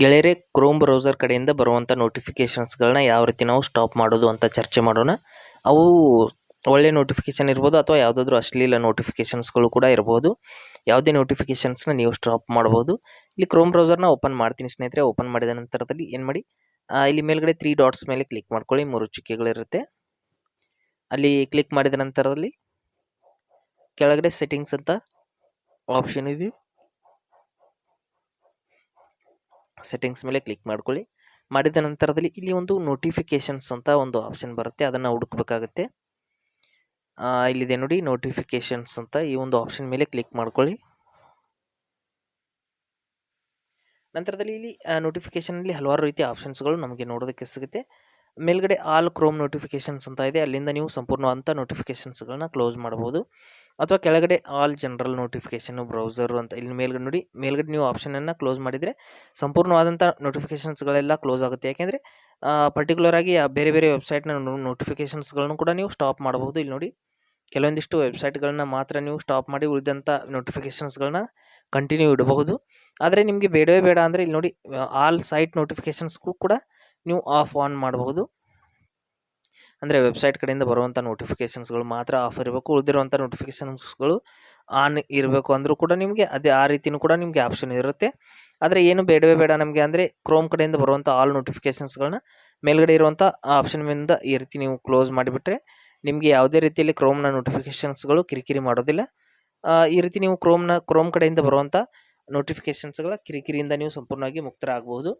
ಗೆಳೆಯರೇ Chrome browser ಕಡೆಯಿಂದ ಬರುವಂಥ ನೋಟಿಫಿಕೇಷನ್ಸ್ಗಳನ್ನ ಯಾವ ರೀತಿ ನಾವು ಸ್ಟಾಪ್ ಮಾಡೋದು ಅಂತ ಚರ್ಚೆ ಮಾಡೋಣ. ಅವು ಒಳ್ಳೆ ನೋಟಿಫಿಕೇಷನ್ ಇರ್ಬೋದು ಅಥವಾ ಯಾವುದಾದ್ರೂ ಅಶ್ಲೀಲ ನೋಟಿಫಿಕೇಷನ್ಸ್ಗಳು ಕೂಡ ಇರ್ಬೋದು. ಯಾವುದೇ ನೋಟಿಫಿಕೇಷನ್ಸ್ನ ನೀವು ಸ್ಟಾಪ್ ಮಾಡ್ಬೋದು ಇಲ್ಲಿ ಕ್ರೋಮ್ ಬ್ರೌಸರ್ನ ಓಪನ್ ಮಾಡ್ತೀನಿ ಸ್ನೇಹಿತರೆ. ಓಪನ್ ಮಾಡಿದ ನಂತರದಲ್ಲಿ ಏನು ಮಾಡಿ? ಇಲ್ಲಿ ಮೇಲ್ಗಡೆ ತ್ರೀ ಡಾಟ್ಸ್ ಮೇಲೆ ಕ್ಲಿಕ್ ಮಾಡ್ಕೊಳ್ಳಿ. ಮೂರು ಚುಕ್ಕೆಗಳಿರುತ್ತೆ. ಅಲ್ಲಿ ಕ್ಲಿಕ್ ಮಾಡಿದ ನಂತರದಲ್ಲಿ ಕೆಳಗಡೆ ಸೆಟ್ಟಿಂಗ್ಸ್ ಅಂತ ಆಪ್ಷನ್ ಇದೆ. ಸೆಟ್ಟಿಂಗ್ಸ್ ಮೇಲೆ ಕ್ಲಿಕ್ ಮಾಡ್ಕೊಳ್ಳಿ. ಮಾಡಿದ ನಂತರದಲ್ಲಿ ಇಲ್ಲಿ ಒಂದು ನೋಟಿಫಿಕೇಶನ್ಸ್ ಅಂತ ಒಂದು ಆಪ್ಷನ್ ಬರುತ್ತೆ, ಅದನ್ನು ಹುಡುಕ್ಬೇಕಾಗತ್ತೆ. ಇಲ್ಲಿದೆ ನೋಡಿ ನೋಟಿಫಿಕೇಶನ್ಸ್ ಅಂತ ಈ ಒಂದು ಆಪ್ಷನ್ ಮೇಲೆ ಕ್ಲಿಕ್ ಮಾಡ್ಕೊಳ್ಳಿ. ನಂತರದಲ್ಲಿ ಇಲ್ಲಿ ನೋಟಿಫಿಕೇಷನಲ್ಲಿ ಹಲವಾರು ರೀತಿಯ ಆಪ್ಷನ್ಸ್ಗಳು ನಮಗೆ ನೋಡೋದಕ್ಕೆ ಸಿಗುತ್ತೆ. ಮೇಲ್ಗಡೆ ಆಲ್ ಕ್ರೋಮ್ ನೋಟಿಫಿಕೇಶನ್ಸ್ ಅಂತ ಇದೆ. ಅಲ್ಲಿಂದ ನೀವು ಸಂಪೂರ್ಣವಾದಂಥ ನೋಟಿಫಿಕೇಶನ್ಸ್ಗಳನ್ನ ಕ್ಲೋಸ್ ಮಾಡ್ಬೋದು ಅಥವಾ ಕೆಳಗಡೆ ಆಲ್ ಜನರಲ್ ನೋಟಿಫಿಕೇಶನ್ ಬ್ರೌಸರ್ ಅಂತ ಇಲ್ಲಿ ಮೇಲ್ಗಡೆ ನೋಡಿ. ಮೇಲ್ಗಡೆ ನೀವು ಆಪ್ಷನನ್ನು ಕ್ಲೋಸ್ ಮಾಡಿದರೆ ಸಂಪೂರ್ಣವಾದಂಥ ನೋಟಿಫಿಕೇಶನ್ಸ್ಗಳೆಲ್ಲ ಕ್ಲೋಸ್ ಆಗುತ್ತೆ. ಯಾಕೆಂದರೆ ಪರ್ಟಿಕ್ಯುಲರ್ ಆಗಿ ಬೇರೆ ಬೇರೆ ವೆಬ್ಸೈಟ್ನ ನೋಟಿಫಿಕೇಶನ್ಸ್ಗಳನ್ನು ಕೂಡ ನೀವು ಸ್ಟಾಪ್ ಮಾಡಬಹುದು. ಇಲ್ಲಿ ನೋಡಿ, ಕೆಲವೊಂದಿಷ್ಟು ವೆಬ್ಸೈಟ್ಗಳನ್ನ ಮಾತ್ರ ನೀವು ಸ್ಟಾಪ್ ಮಾಡಿ ಉಳಿದಂಥ ನೋಟಿಫಿಕೇಶನ್ಸ್ಗಳನ್ನ ಕಂಟಿನ್ಯೂ ಇಡಬಹುದು. ಆದರೆ ನಿಮಗೆ ಬೇಡವೇ ಬೇಡ ಅಂದರೆ ಇಲ್ಲಿ ನೋಡಿ ಆಲ್ ಸೈಟ್ ನೋಟಿಫಿಕೇಶನ್ಸ್ಗೂ ಕೂಡ ನೀವು ಆಫ್ ಆನ್ ಮಾಡಬಹುದು. ಅಂದರೆ ವೆಬ್ಸೈಟ್ ಕಡೆಯಿಂದ ಬರುವಂಥ ನೋಟಿಫಿಕೇಶನ್ಸ್ಗಳು ಮಾತ್ರ ಆಫ್ ಇರಬೇಕು. ಉಳಿದಿರುವಂಥ ನೋಟಿಫಿಕೇಶನ್ಸ್ಗಳು ಆನ್ ಇರಬೇಕು ಅಂದರೂ ಕೂಡ ನಿಮಗೆ ಅದೇ ಆ ರೀತಿಯೂ ಕೂಡ ನಿಮಗೆ ಆಪ್ಷನ್ ಇರುತ್ತೆ. ಆದರೆ ಏನು ಬೇಡವೇ ಬೇಡ ನಮಗೆ ಅಂದರೆ ಕ್ರೋಮ್ ಕಡೆಯಿಂದ ಬರುವಂಥ ಆಲ್ ನೋಟಿಫಿಕೇಶನ್ಸ್ಗಳನ್ನ ಮೇಲ್ಗಡೆ ಇರುವಂಥ ಆಪ್ಷನ್ನಿಂದ ಈ ರೀತಿ ನೀವು ಕ್ಲೋಸ್ ಮಾಡಿಬಿಟ್ರೆ ನಿಮಗೆ ಯಾವುದೇ ರೀತಿಯಲ್ಲಿ ಕ್ರೋಮ್ನ ನೋಟಿಫಿಕೇಶನ್ಸ್ಗಳು ಕಿರಿಕಿರಿ ಮಾಡೋದಿಲ್ಲ. ಈ ರೀತಿ ನೀವು ಕ್ರೋಮ್ನ ಕ್ರೋಮ್ ಕಡೆಯಿಂದ ಬರುವಂಥ ನೋಟಿಫಿಕೇಶನ್ಸ್ಗಳ ಕಿರಿಕಿರಿಯಿಂದ ನೀವು ಸಂಪೂರ್ಣವಾಗಿ ಮುಕ್ತರಾಗಬಹುದು.